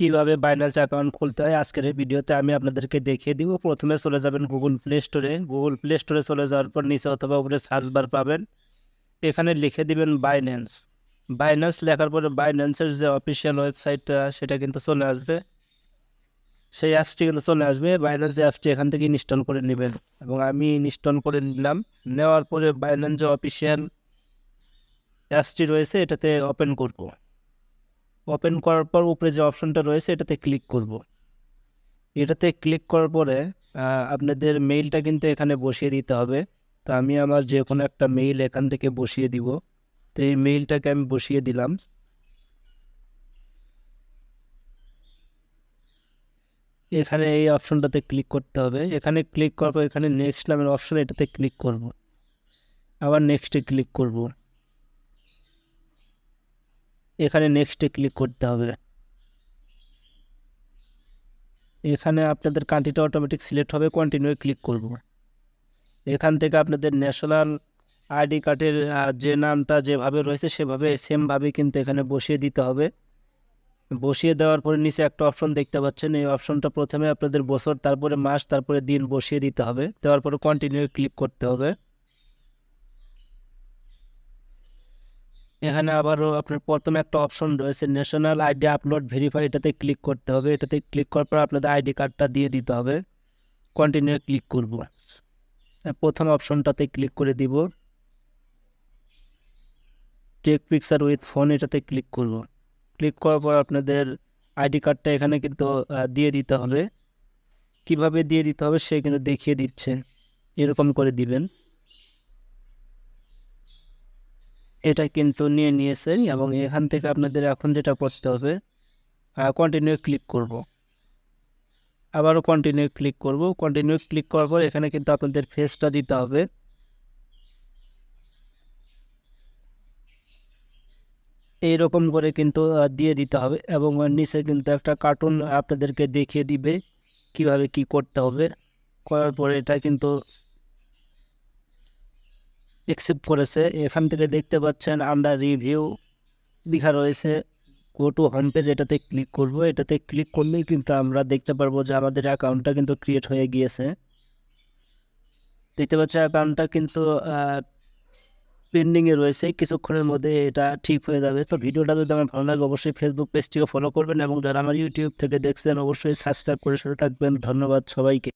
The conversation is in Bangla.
কীভাবে বাইন্যান্স অ্যাকাউন্ট খুলতে হয় আজকের এই ভিডিওতে আমি আপনাদেরকে দেখিয়ে দিব। প্রথমে চলে যাবেন গুগল প্লে স্টোরে গুগল প্লে স্টোরে চলে যাওয়ার পর নিচে অথবা উপরে সার্চ বার পাবেন। এখানে লিখে দিবেন বাইন্যান্স বাইন্যান্স লেখার পরে বাইন্যান্সের যে অফিসিয়াল ওয়েবসাইটটা সেটা কিন্তু চলে আসবে। সেই অ্যাপসটি কিন্তু চলে আসবে। বাইন্যান্স অ্যাপসটি এখান থেকে ইনস্টল করে নেবেন। এবং আমি ইনস্টল করে নিলাম। নেওয়ার পরে বাইন্যান্স যে অফিসিয়াল অ্যাপসটি রয়েছে, এটাতে ওপেন করব। ওপেন করার পর উপরে যে অপশনটা রয়েছে, এটাতে ক্লিক করব। এটাতে ক্লিক করার পরে আপনাদের মেইলটা কিন্তু এখানে বসিয়ে দিতে হবে। তো আমি আমার যে কোনো একটা মেইল এখান থেকে বসিয়ে দিব। তো এই মেইলটাকে আমি বসিয়ে দিলাম। এখানে এই অপশনটাতে ক্লিক করতে হবে। এখানে ক্লিক করার পর, এখানে নেক্সট নামের অপশন এটাতে ক্লিক করব। আবার নেক্সটে ক্লিক করব। এখানে নেক্সটে ক্লিক করতে হবে। এখানে আপনাদের কান্ট্রিটা অটোমেটিক সিলেক্ট হবে কন্টিনিউ ক্লিক করব। এখান থেকে আপনাদের ন্যাশনাল আইডি কার্ডের যে নামটা যেভাবে রয়েছে সেভাবে সেমভাবে কিন্তু এখানে বসিয়ে দিতে হবে। বসিয়ে দেওয়ার পরে নিচে একটা অপশন দেখতে পাচ্ছেন, এই অপশনটা প্রথমে আপনাদের বছর, তারপরে মাস, তারপরে দিন বসিয়ে দিতে হবে। দেওয়ার পরে কন্টিনিউ ক্লিক করতে হবে। এখানে আবারও আপনার প্রথমে একটা অপশন রয়েছে ন্যাশনাল আইডি আপলোড ভেরিফাই এটাতে ক্লিক করতে হবে। এটাতে ক্লিক করার পর আপনাদের আইডি কার্ডটা দিয়ে দিতে হবে। কন্টিনিউ ক্লিক করব। প্রথম অপশনটাতে ক্লিক করে দিব। টেক পিকচার উইথ ফোন এটাতে ক্লিক করব। ক্লিক করার পর আপনাদের আইডি কার্ডটা এখানে কিন্তু দিয়ে দিতে হবে। কীভাবে দিয়ে দিতে হবে সে কিন্তু দেখিয়ে দিচ্ছে। এরকম করে দিবেন। এটা কিন্তু নিয়ে নিয়েছে এবং এখান থেকে আপনাদের এখন যেটা করতে হবে কন্টিনিউ ক্লিক করব। আবারও কন্টিনিউ ক্লিক করব। কন্টিনিউ ক্লিক করার পর এখানে কিন্তু আপনাদের ফেসটা দিতে হবে। এইরকম করে কিন্তু দিয়ে দিতে হবে এবং নিচে কিন্তু একটা কার্টুন আপনাদেরকে দেখিয়ে দিবে কীভাবে কি করতে হবে। করার পরে এটা কিন্তু অ্যাকসেপ্ট করেছে, এখান থেকে দেখতে পাচ্ছেন আন্ডার রিভিউ লেখা রয়েছে। গো টু হোম পেজ এটাতে ক্লিক করব। এটাতে ক্লিক করলেই কিন্তু আমরা দেখতে পারব যে আমাদের অ্যাকাউন্টটা কিন্তু ক্রিয়েট হয়ে গিয়েছে। দেখতে পাচ্ছি অ্যাকাউন্টটা কিন্তু পেন্ডিংয়ে রয়েছে। কিছুক্ষণের মধ্যে এটা ঠিক হয়ে যাবে। তো ভিডিওটা যদি আমার ভালো লাগে, অবশ্যই ফেসবুক পেজটিকে ফলো করবেন এবং যারা আমার ইউটিউব থেকে দেখছেন, অবশ্যই সাবস্ক্রাইব করে সাথে থাকবেন। ধন্যবাদ সবাইকে।